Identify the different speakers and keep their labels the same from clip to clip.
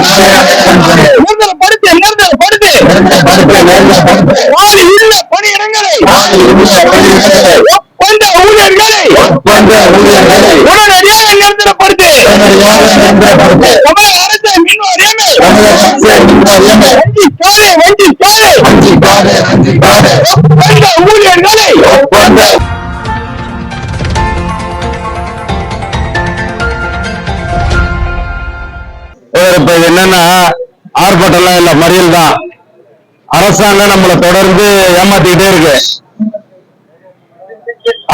Speaker 1: அடையாளம் தானே அடையாளம் தானே நிறுத்தப்படுத்து பணியிடங்களை ஒப்பந்த ஊழியர்களை உடனடியாக நிறுத்தப்படுத்து தமிழக அரசு ஒப்பந்த ஊழியர்களை
Speaker 2: ஒப்பந்த
Speaker 3: இப்ப இது என்னன்னா ஆர்ப்பாட்டம்லாம் இல்ல மறியல் தான். அரசாங்கம் நம்மளை தொடர்ந்து ஏமாத்திக்கிட்டே இருக்கு.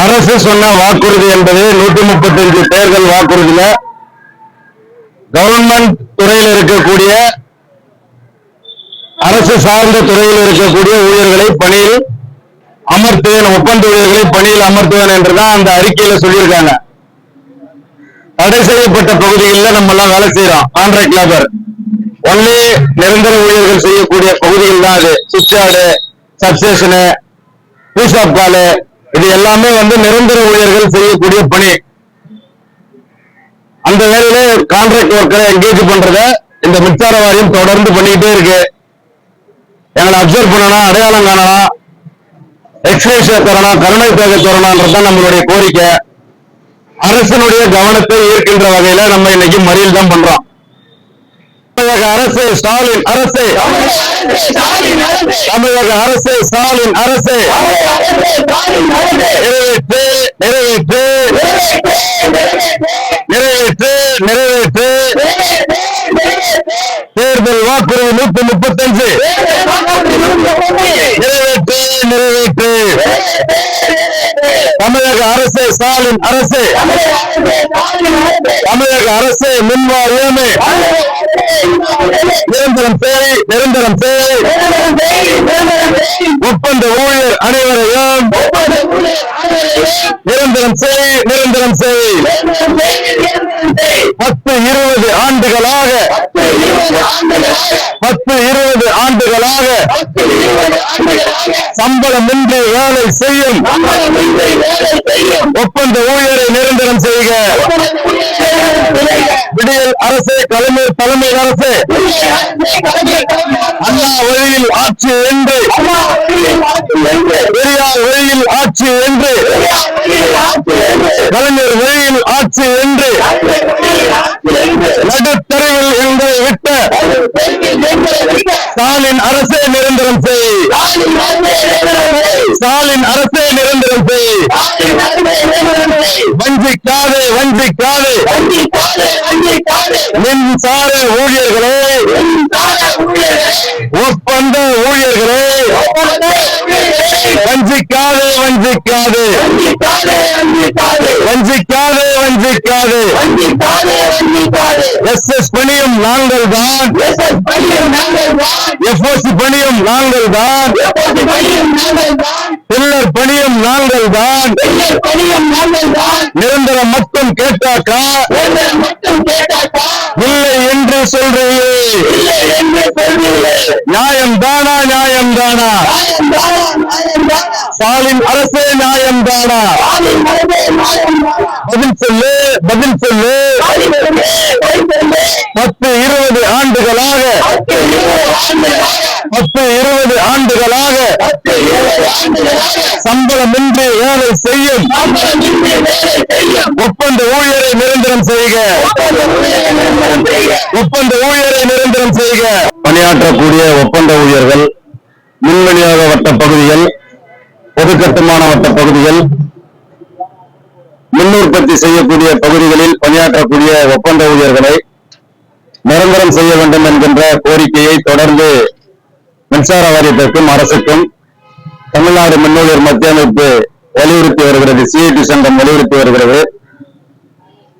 Speaker 3: அரசு சொன்ன வாக்குறுதி என்பது நூத்தி முப்பத்தி அஞ்சு தேர்தல் வாக்குறுதியில கவர்மெண்ட் துறையில் இருக்கக்கூடிய அரசு சார்ந்த துறையில் இருக்கக்கூடிய ஊழியர்களை பணியில் அமர்த்துவேன் ஒப்பந்த ஊழியர்களை பணியில் அமர்த்துவேன் என்றுதான் அந்த அறிக்கையில சொல்லியிருக்காங்க. தடை செய்யப்பட்ட பகுதிகளில் நம்ம எல்லாம் வேலை செய்யறோம். கான்ட்ராக்ட் லேபர் ஒன்லி நிரந்தர ஊழியர்கள் செய்யக்கூடிய பகுதிகள் தான் அது. சுவிட்சாடு சப்ஸ்டேஷனு பூசாப் காலு இது எல்லாமே வந்து நிரந்தர ஊழியர்கள் செய்யக்கூடிய பணி. அந்த வேலையில கான்ட்ராக்ட் ஒர்க்கரை என்கேஜ் பண்றத இந்த மின்சார வாரியம் தொடர்ந்து பண்ணிக்கிட்டே இருக்கு. எங்களை அப்சர்வ் பண்ணணும் அடையாளம் காணலாம். எக்ஸ்ரேஷ தரணும் கருணை தேவை தரணும்ன்றது நம்மளுடைய கோரிக்கை. அரசனுடைய கவனத்தை ஈர்க்கின்ற வகையில நம்ம இன்னைக்கு மறியல் தான் பண்றோம். தமிழக அரசு ஸ்டாலின் அரசு. தமிழக அரசு ஸ்டாலின் அரசு. நிறைவேற்று நிறைவேற்று. நிறைவேற்று நிறைவேற்று. தேர்தல் வாக்குறுதி நூத்தி முப்பத்தஞ்சு. நிறைவேற்று நிறைவேற்று. தமிழக அரசு ஸ்டாலின் அரசு. தமிழக அரசு மின்வாரியமே நிரந்தரம் செய் நிரந்தரம் செய் ஒப்பந்த ஊழியர் அனைவரையும் நிரந்தரம் செய் நிரந்தரம் செய் செய்வதாக சம்பளம் இன்றி வேலை செய்யும். ஒப்பந்த ஊழியரை நிரந்தரம் செய்க. விடியல் அரசு தலைமை தலைமை அரசு. அண்ணா வழியில் ஆட்சி என்று. பெரியார் வழியில் ஆட்சி என்று. கலைஞர் வழியில் ஆட்சி என்று. நடுத்தரையில் எங்களை விட்ட ஸ்டாலின் அரசே நிரந்தரம் செய். ஸ்டாலின் அரசே நிரந்தரம் செய். வஞ்சிக்காதே வஞ்சிக்காதே. மின்சார ஊழியர்களே. ஒப்பந்த ஊழியர்களே. வஞ்சிக்காதே வஞ்சிக்காதே. வஞ்சிக்காதே வஞ்சிக்காதே. எஸ் எஸ் பணியும் நாங்கள் தான். எஃப்ஓசி பணியும் நாங்கள் தான். பில்லர் பணியும் நாங்கள் தான் நிரந்தரம் மட்டும் கேட்டாக்கா? இல்லை என்று சொல்றீங்க நியாயம் தானா நியாயம் தானா ஸ்டாலின் அரசே நியாயம் தானா பதில் சொல்லு பதில் சொல்லு. பத்து இருபது ஆண்டுகளாக பத்து இருபது ஆண்டுகளாக. சம்பளமின்றி வேலை செய்யும். ஒப்பந்த ஊழியரை நிரந்தரம் செய்க. ஒப்பந்த ஊழியரை நிரந்தரம் செய்க. பணியாற்றக்கூடிய ஒப்பந்த ஊழியர்கள் மின் வட்ட பகுதிகள் பொது கட்டுமான வட்ட பகுதிகள் மின் உற்பத்தி செய்யக்கூடிய பகுதிகளில் பணியாற்றக்கூடிய ஒப்பந்த ஊழியர்களை நிரந்தரம் செய்ய வேண்டும் என்கின்ற கோரிக்கையை தொடர்ந்து மின்சார வாரியத்திற்கும் அரசுக்கும் தமிழ்நாடு மின்னூழியர் மத்திய அமைப்பு வலியுறுத்தி வருகிறது சிஐடி சங்கம் வலியுறுத்தி வருகிறது.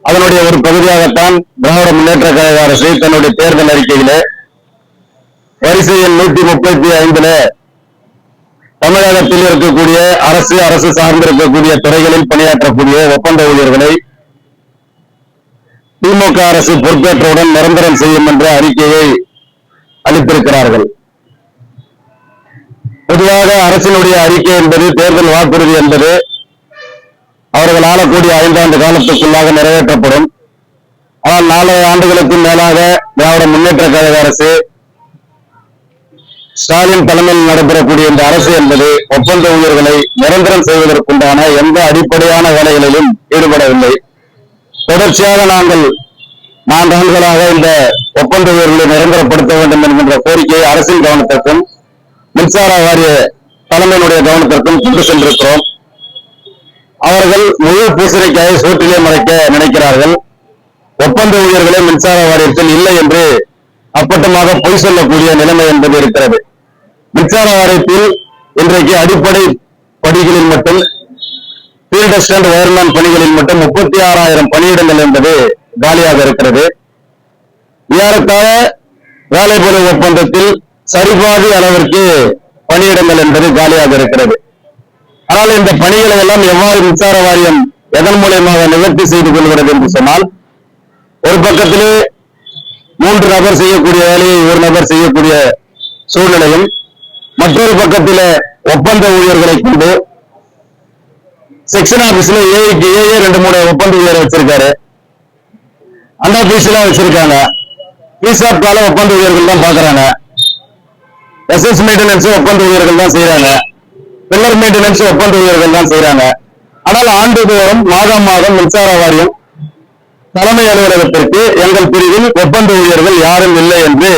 Speaker 3: அதனுடைய ஒரு பகுதியாகத்தான் திராவிட முன்னேற்ற கழக அரசு தன்னுடைய தேர்தல் அறிக்கையிலே வரிசையில் நூத்தி முப்பத்தி ஐந்துல தமிழகத்தில் இருக்கக்கூடிய அரசு அரசு சார்ந்திருக்கக்கூடிய துறைகளில் பணியாற்றக்கூடிய ஒப்பந்த ஊழியர்களை திமுக அரசு பொறுப்பேற்றவுடன் நிரந்தரம் செய்யும் என்ற அறிக்கையை அளித்திருக்கிறார்கள். பொதுவாக அரசினுடைய அறிக்கை என்பது தேர்தல் வாக்குறுதி என்பது அவர்கள் ஆளக்கூடிய ஐந்தாண்டு காலத்துக்குள்ளாக நிறைவேற்றப்படும். ஆனால் நாலு ஆண்டுகளுக்கு மேலாக திராவிட முன்னேற்ற கழக அரசு ஸ்டாலின் தலைமையில் நடைபெறக்கூடிய இந்த அரசு என்பது ஒப்பந்த ஊழியர்களை நிரந்தரம் செய்வதற்குண்டான எந்த அடிப்படையான வேலைகளிலும் ஈடுபடவில்லை. தொடர்ச்சியாக நாங்கள் நான்கு ஆண்டுகளாக இந்த ஒப்பந்த ஊழியர்களை நிரந்தரப்படுத்த வேண்டும் என்கின்ற கோரிக்கையை அரசின் கவனத்திற்கும் மின்சார வாரிய தலைமையினுடைய கவனத்திற்கும் கொண்டு சென்றிருக்கிறோம். அவர்கள் முழு பூசணிக்காயை சோற்றிலே மறைக்க நினைக்கிறார்கள். ஒப்பந்த ஊழியர்களே மின்சார வாரியத்தில் இல்லை என்று அப்பட்டமாக பொய் சொல்லக்கூடிய நிலைமை என்பது இருக்கிறது. மின்சார வாரியத்தில் இன்றைக்கு அடிப்படை படிகளில் மட்டும் ஃபீல்ட் அசிஸ்டன்ட் ஒயர்மேன் பணிகளில் மட்டும் முப்பத்தி ஆறாயிரம் பணியிடங்கள் என்பது காலியாக இருக்கிறது. ஏறத்தாழ வேலைப்பளு ஒப்பந்தத்தில் சரிபாதி அளவிற்கு பணியிடங்கள் என்பது காலியாக இருக்கிறது. ஆனால் இந்த பணிகளை எல்லாம் எவ்வாறு மின்சார வாரியம் எதன் மூலியமாக நிவர்த்தி செய்து கொள்கிறது என்று சொன்னால் ஒரு பக்கத்திலே மூன்று நபர் செய்யக்கூடிய வேலையை ஒரு நபர் செய்யக்கூடிய சூழ்நிலையும் மற்றொரு பக்கத்தில் ஒப்பந்த ஊழியர்களை கொண்டு செக்ஷன் ஆபீஸ்ல ஏஐக்கு ஏஏ ரெண்டு மூணு ஒப்பந்த ஊழியர் வச்சிருக்காரு. அந்த ஆபீஸ்ல வச்சிருக்காங்க. பிசாப் கால ஒப்பந்த ஊழியர்கள் தான் பாக்குறாங்க. எஸ்எஸ் மெயின்டெனன்ஸ் ஒப்பந்த ஊழியர்கள் தான் செய்யறாங்க பில்லர் மெயின்டெனன்ஸ் ஒப்பந்த ஊழியர்கள் தான் செய்யறாங்க ஆனால் ஆண்டுதோறும் மாதம் மாதம் மின்சார வாரியம் தலைமை அலுவலகத்திற்கு எங்கள் பிரிவில் ஒப்பந்த ஊழியர்கள் யாரும் இல்லை என்று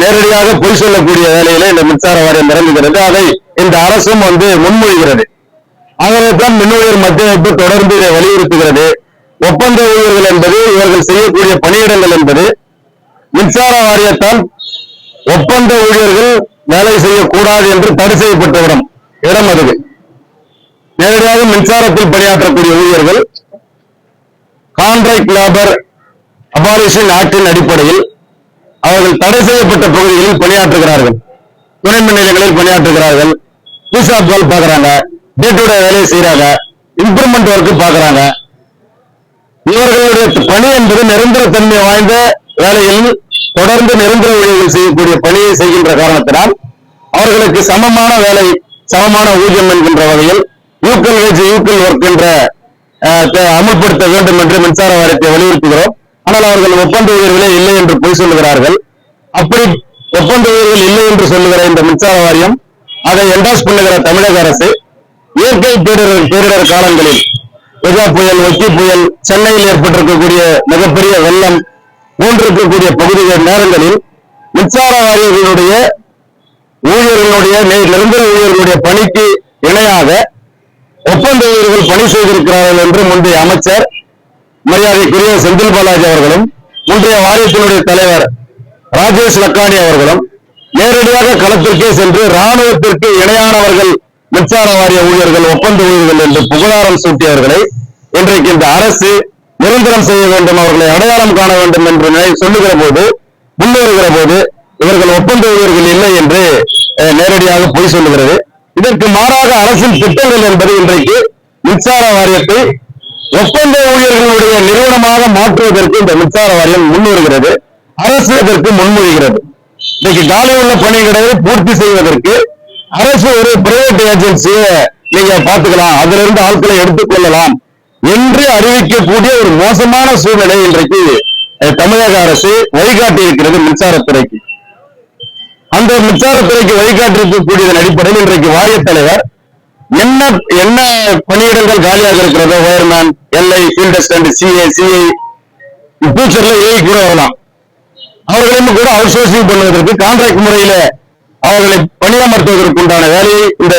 Speaker 3: நேரடியாக பொய் சொல்லக்கூடிய வேலையில இந்த மின்சார வாரியம் நிரம்புகிறது அதை இந்த அரசும் வந்து முன்மொழிகிறது. ஆகவேதான் மின் ஊழியர் மத்திய அமைப்பு தொடர்ந்து இதை வலியுறுத்துகிறது. ஒப்பந்த ஊழியர்கள் என்பது இவர்கள் செய்யக்கூடிய பணியிடங்கள் என்பது மின்சார வாரியத்தால் ஒப்பந்த ஊழியர்கள் வேலை செய்யக்கூடாது என்று தடை செய்யப்பட்ட இடம் இடம் அது. நேரடியாக மின்சாரத்தில் பணியாற்றக்கூடிய ஊழியர்கள் கான்ட்ராக்ட் லேபர் அபாலிஷன் ஆக்டின் அடிப்படையில் அவர்கள் தடை செய்யப்பட்ட பகுதிகளில் பணியாற்றுகிறார்கள். துணை மின் நிலையங்களில் பணியாற்றுகிறார்கள் பீசாப் வேல் பார்க்குறாங்க. டே டு டே வேலையை செய்யறாங்க இம்ப்ரூவ்மெண்ட் ஒர்க்கு பார்க்குறாங்க. இவர்களுடைய பணி என்பது நிரந்தர தன்மை வாய்ந்த வேலையில் தொடர்ந்து நிரந்தர ஊழியர்கள் செய்யக்கூடிய பணியை செய்கின்ற காரணத்தினால் அவர்களுக்கு சமமான வேலை சமமான ஊதியம் என்கின்ற வகையில் யூக்கல் வேஜ் யூக்கல் ஒர்க் என்ற அமல்படுத்த வேண்டும் என்று மின்சார வாரியத்தை வலியுறுத்துகிறோம். ஆனால் அவர்கள் ஒப்பந்த ஊழியர்களே இல்லை என்று பொய் சொல்லுகிறார்கள். அப்படி ஒப்பந்த ஊழியர்கள் இல்லை என்று சொல்லுகிற இந்த மின்சார வாரியம் அதை என்டாஸ் பண்ணுகிற தமிழக அரசு இயற்கை பேரிடர் பேரிடர் காலங்களில் கஜா புயல் ஒக்கி புயல் சென்னையில் ஏற்பட்டிருக்கக்கூடிய மிகப்பெரிய வெள்ளம் போன்றிருக்கக்கூடிய பகுதிகள் நேரங்களில் மின்சார வாரியர்களுடைய ஊழியர்களுடைய நிரந்தர ஊழியர்களுடைய பணிக்கு இணையாக ஒப்பந்த ஊழியர்கள் பணி செய்திருக்கிறார்கள் என்று முந்தைய அமைச்சர் மரியாதைக்குரிய செந்தில் பாலாஜி அவர்களும் முந்தைய வாரியத்தினுடைய தலைவர் ராஜேஷ் லக்கானி அவர்களும் நேரடியாக களத்திற்கே சென்று ராணுவத்திற்கு இணையானவர்கள் மின்சார வாரிய ஊழியர்கள் ஒப்பந்த ஊழியர்கள் என்று புகழாரம் சூட்டியவர்களை இன்றைக்கு இந்த அரசு நிரந்தரம் செய்ய வேண்டும் அவர்களை அடையாளம் காண வேண்டும் என்று சொல்லுகிற போது முன்னேறுகிற போது இவர்கள் ஒப்பந்த ஊழியர்கள் இல்லை என்று நேரடியாக பொய் சொல்லுகிறது. இதற்கு மாறாக அரசின் திட்டங்கள் என்பது இன்றைக்கு மின்சார வாரியத்தை ஒப்பந்த ஊழியர்களுடைய நிறுவனமாக மாற்றுவதற்கு இந்த மின்சார வாரியம் முன்வருகிறது. அரசு இதற்கு முன்மொழிகிறது. இன்னைக்கு காலி உள்ள பணிகளை பூர்த்தி செய்வதற்கு அரசு ஒரு பிரைவேட் ஏஜென்சியை நீங்க பாத்துக்கலாம் அதுல இருந்து ஆட்களை எடுத்துக் கொள்ளலாம். என்று அறிவிக்கக்கூடிய ஒரு மோசமான சூழ்நிலை இன்றைக்கு தமிழக அரசு வழிகாட்டி இருக்கிறது மின்சாரத்துறைக்கு. அந்த மின்சாரத்துறைக்கு வழிகாட்டிருக்கக்கூடியதன் அடிப்படையில் இன்றைக்கு வாரிய தலைவர் என்ன என்ன பணியிடங்கள் காலியாக இருக்கிறதோ wireman LI field assistant CA CI ஃபியூச்சர்ல ஏஐ கூட வரலாம். அவர்களையும் கூட அவுட் சோர்சிங் பண்ணுவதற்கு கான்ட்ராக்ட் முறையில அவர்களை பணியமர்த்துவதற்கு உண்டான வேலையை இந்த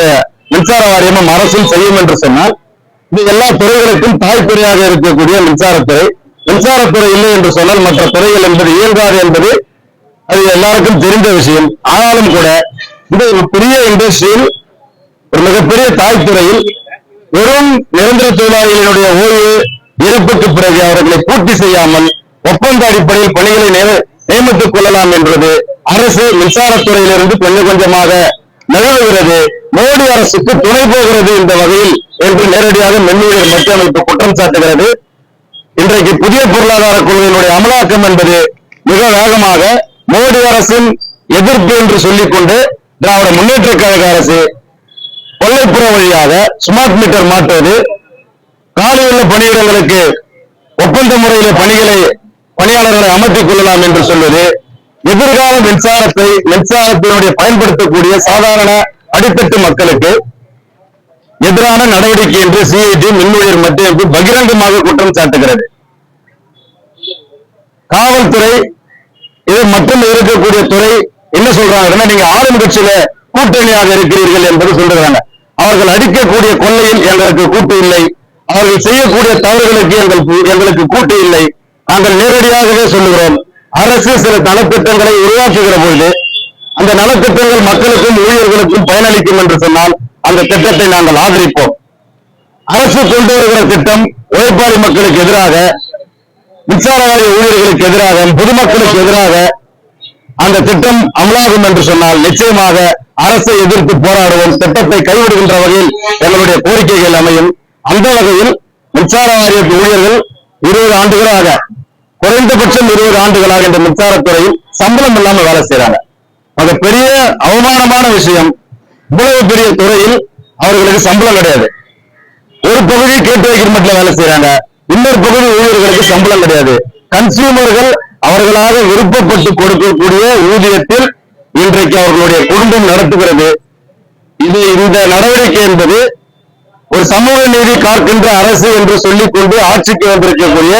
Speaker 3: மின்சார வாரியமும் அரசும் செய்யும் என்று சொன்னால் இது எல்லா துறைகளுக்கும் தாய்த்துறையாக இருக்கக்கூடிய மின்சாரத்துறை மின்சாரத்துறை இல்லை என்று சொன்னால் மற்ற துறைகள் என்பது இயங்காது என்பது அது எல்லாருக்கும் தெரிந்த விஷயம். ஆனாலும் கூட இது ஒரு பெரிய இண்டஸ்ட்ரியில் ஒரு மிகப்பெரிய தாய்த்துறையில் வெறும் நிரந்தர தொழிலாளிகளுடைய ஓய்வு இறப்புக்கு பிறகு அவர்களை பூர்த்தி செய்யாமல் ஒப்பந்த அடிப்படையில் பணிகளை நியமித்துக் கொள்ளலாம் என்பது அரசு மின்சாரத்துறையிலிருந்து கொஞ்சம் கொஞ்சமாக நழுவுகிறது. மோடி அரசுக்கு துணை போகிறது இந்த வகையில் என்று நேரடியாக மென்னுயிர் மத்திய அமைப்பு குற்றம் சாட்டுகிறது. இன்றைக்கு புதிய பொருளாதார கொள்கையினுடைய அமலாக்கம் என்பது மிக வேகமாக மோடி அரசின் எதிர்ப்பு என்று சொல்லிக்கொண்டு திராவிட முன்னேற்ற கழக அரசு கொள்ளைப்புற வழியாக ஸ்மார்ட் மீட்டர் மாற்றுவது காலியுள்ள பணியிடங்களுக்கு ஒப்பந்த முறையில பணிகளை பணியாளர்களை அமர்த்திக் கொள்ளலாம் என்று சொல்வது எதிர்கால மின்சாரத்தை மின்சாரத்தினுடைய பயன்படுத்தக்கூடிய சாதாரண அடித்தட்டு மக்களுக்கு எதிரான நடவடிக்கை என்று சிஐடி மின்னுயிர் மத்திய பகிரங்கமாக குற்றம் சாட்டுகிறது. காவல்துறை இது மட்டும் இருக்கக்கூடிய துறை என்ன சொல்றாங்கன்னா நீங்க ஆளும் கட்சியில கூட்டணியாக இருக்கிறீர்கள் என்பது சொல்றாங்க. அவர்கள் அடிக்கக்கூடிய கொள்ளையில் எங்களுக்கு கூட்டு இல்லை. அவர்கள் செய்யக்கூடிய தவறுகளுக்கு எங்கள் எங்களுக்கு கூட்டு இல்லை. நாங்கள் நேரடியாகவே சொல்லுகிறோம். அரசு சில நலத்திட்டங்களை உருவாக்குகிற பொழுது அந்த நலத்திட்டங்கள் மக்களுக்கும் ஊழியர்களுக்கும் பயனளிக்கும் என்று சொன்னால் அந்த திட்டத்தை நாங்கள் ஆதரிப்போம். அரசு கொண்டு வருகிற திட்டம் உழைப்பாளி மக்களுக்கு எதிராக மின்சார வாரிய ஊழியர்களுக்கு எதிராக பொதுமக்களுக்கு எதிராக அந்த திட்டம் அமலாகும் என்று சொன்னால் நிச்சயமாக அரசை எதிர்த்து போராடுவோம். திட்டத்தை கைவிடுகின்ற வகையில் எங்களுடைய கோரிக்கைகள் அமையும். அந்த வகையில் மின்சார வாரிய ஊழியர்கள் இருபது ஆண்டுகளாக குறைந்தபட்சம் இருபது ஆண்டுகளாக இந்த மின்சாரத்துறையில் சம்பளம் இல்லாமல் வேலை செய்யறாங்க அது பெரிய அவமானமான விஷயம். இவ்வளவு பெரிய துறையில் அவர்களுக்கு சம்பளம் கிடையாது. ஒரு பகுதி கேட்டு வைக்கிறமட்டில் வேலை செய்யறாங்க இன்னொரு பகுதி ஊழியர்களுக்கு சம்பளம் கிடையாது. கன்சியூமர்கள் அவர்களாக விருப்பப்பட்டு கொடுக்கக்கூடிய ஊதியத்தில் இன்றைக்கு அவர்களுடைய குடும்பம் நடத்துகிறது. இது இந்த நடவடிக்கை என்பது ஒரு சமூக நீதி காக்கின்ற அரசு என்று சொல்லிக் கொண்டு ஆட்சிக்கு வந்திருக்கக்கூடிய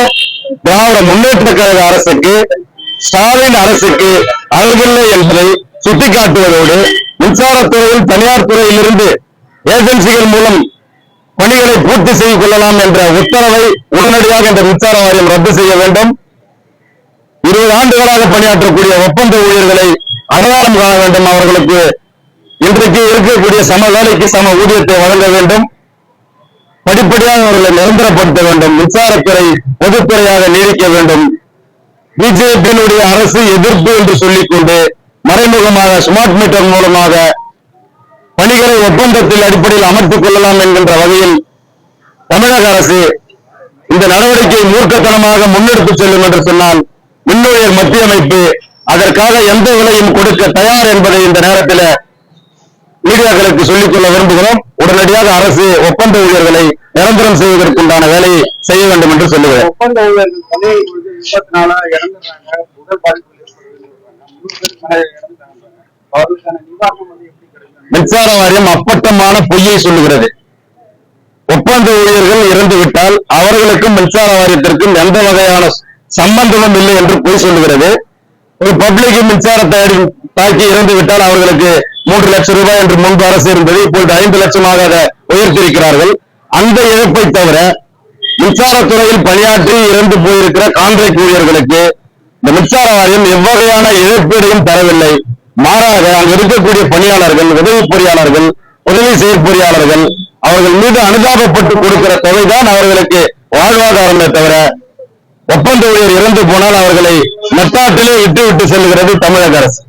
Speaker 3: திராவிட முன்னேற்ற கழக அரசுக்கு ஸ்டாலின் அரசுக்கு அழகில்லை என்பதை சுட்டிக்காட்டுவதோடு மின்சாரத்துறையில் தனியார் துறையிலிருந்து ஏஜென்சிகள் மூலம் பணிகளை பூர்த்தி செய்து கொள்ளலாம் என்ற உத்தரவை உடனடியாக இந்த மின்சார வாரியம் ரத்து செய்ய வேண்டும். இருபது ஆண்டுகளாக பணியாற்றக்கூடிய ஒப்பந்த ஊழியர்களை அடையாளம் காண வேண்டும். அவர்களுக்கு இன்றைக்கு இருக்கக்கூடிய சம வேலைக்கு சம ஊதியத்தை வழங்க வேண்டும். படிப்படியாக அவர்களை நிரந்தரப்படுத்த வேண்டும். மின்சாரத்துறை பொதுத்துறையாக நீடிக்க வேண்டும். பிஜேபியினுடைய அரசு எதிர்ப்பு என்று சொல்லிக்கொண்டு மறைமுகமாக ஸ்மார்ட் மீட்டர் மூலமாக பணிகளை ஒப்பந்தத்தில் அடிப்படையில் அமர்த்திக் கொள்ளலாம் என்கின்ற வகையில் தமிழக அரசு இந்த நடவடிக்கையை மூர்க்கத்தனமாக முன்னெடுத்து செல்லும் என்று சொன்னால் மின்னுயர் மத்திய அமைப்பு அதற்காக எந்த விலையும் கொடுக்க தயார் என்பதை இந்த நேரத்தில் மீடியாக்களுக்கு சொல்லிக் கொள்ள விரும்புகிறோம். உடனடியாக அரசு ஒப்பந்த ஊழியர்களை நிரந்தரம் செய்வதற்குண்டான வேலையை செய்ய வேண்டும் என்று சொல்லுகிறேன். மின்சார வாரியம் அப்பட்டமான பொய்யை சொல்லுகிறது. ஒப்பந்த ஊழியர்கள் இறந்துவிட்டால் அவர்களுக்கும் மின்சார வாரியத்திற்கும் எந்த வகையான சம்பந்தமும் இல்லை என்று பொய் சொல்லுகிறது. ஒரு பப்ளிக் மின்சாரத்தை தாக்கி இறந்து விட்டால் அவர்களுக்கு மூன்று லட்சம் ரூபாய் என்று முன்பு அரசு இருந்தது இப்பொழுது ஐந்து லட்சமாக அதை உயர்த்தியிருக்கிறார்கள். அந்த இழப்பை தவிர மின்சாரத்துறையில் பணியாற்றி இறந்து போயிருக்கிற கான்ட்ராக்ட் ஊழியர்களுக்கு இந்த மின்சார வாரியம் எவ்வகையான இழப்பீடையும் தரவில்லை. மாறாக அங்கு இருக்கக்கூடிய பணியாளர்கள் உதவி பொறியாளர்கள் உதவி செயற்பொறியாளர்கள் அவர்கள் மீது அனுதாபப்பட்டு கொடுக்கிற தொகைதான் அவர்களுக்கு வாழ்வாதாரமே தவிர ஒப்பந்த ஊழியர் இறந்து போனால் அவர்களை நட்டாட்டிலே இட்டு விட்டு செல்கிறது தமிழக அரசு.